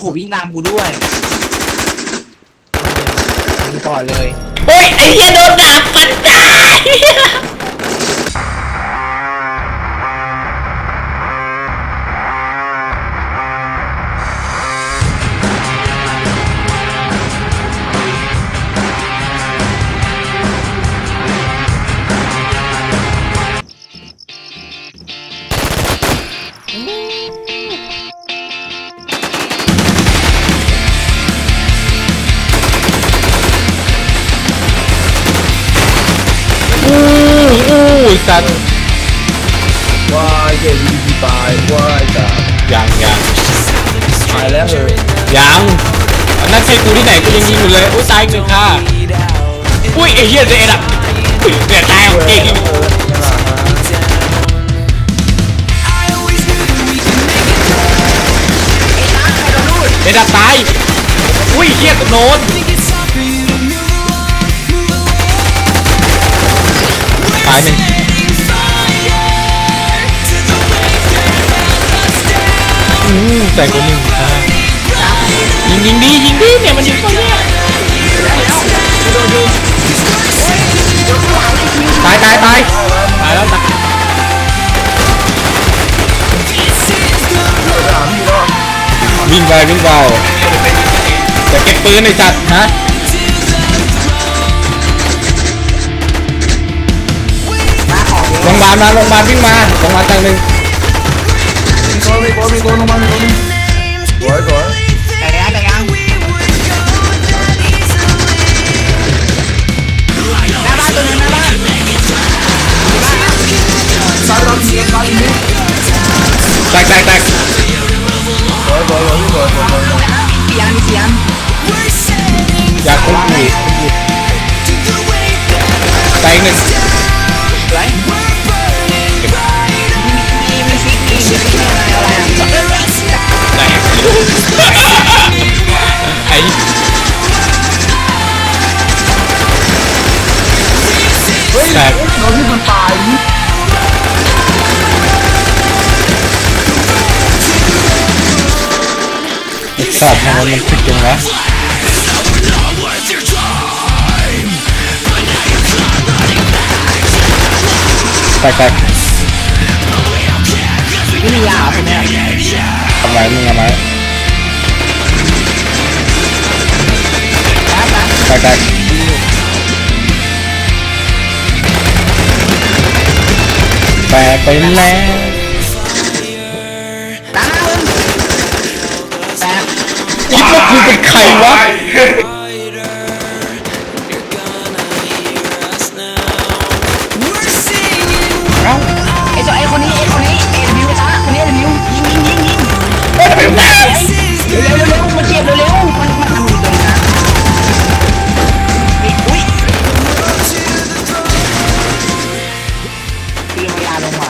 โหวิ่งตามกูด้วยยิงก่อนเลย โอ้ยไอ้เหี้ยโดนดาบปัดตาย อู้สัตว์ว้ายเกมดีตายว้ายจ้ายังยังตายแล้วเหรอยังอันนั้นใช่กูที่ไหนกูยังยิงอยู่เลยอุ้ยตายหนึ่งค่ะอุ้ยไอ้เหี้ยเจ๊ดับเนี่ยตายของจริงเจ๊ดับตายอุ้ยเหี้ยกูโดนตายหนึ่ง แต่คนหนึ่งค่ะยิงยิงดียิงดีเนี่ยมันยิงคนเนี่ยตายตายตายตายแล้วตายวิ่งไปวิ่งเบาจะเก็บปืนไอ้จัดฮะโรงพยาบาลมาโรงพยาบาลวิ่งมาโรงพยาบาลทางหนึ่งมีคนมีคนมีคนลงมา สียงอยากคุ้มอีกแตกหนึ่งไรมีมีฟิกมีมีอะไรอะไรอะแตกไอ้เฮ้ยแตกเราที่มันตาย สัตว์ทำไมมันผิดจังวะแตกแตกไม่ยาเหรอคนเนี้ยทำไรมึงทำไรแตกแตกแตกไปแล้ว ตามึง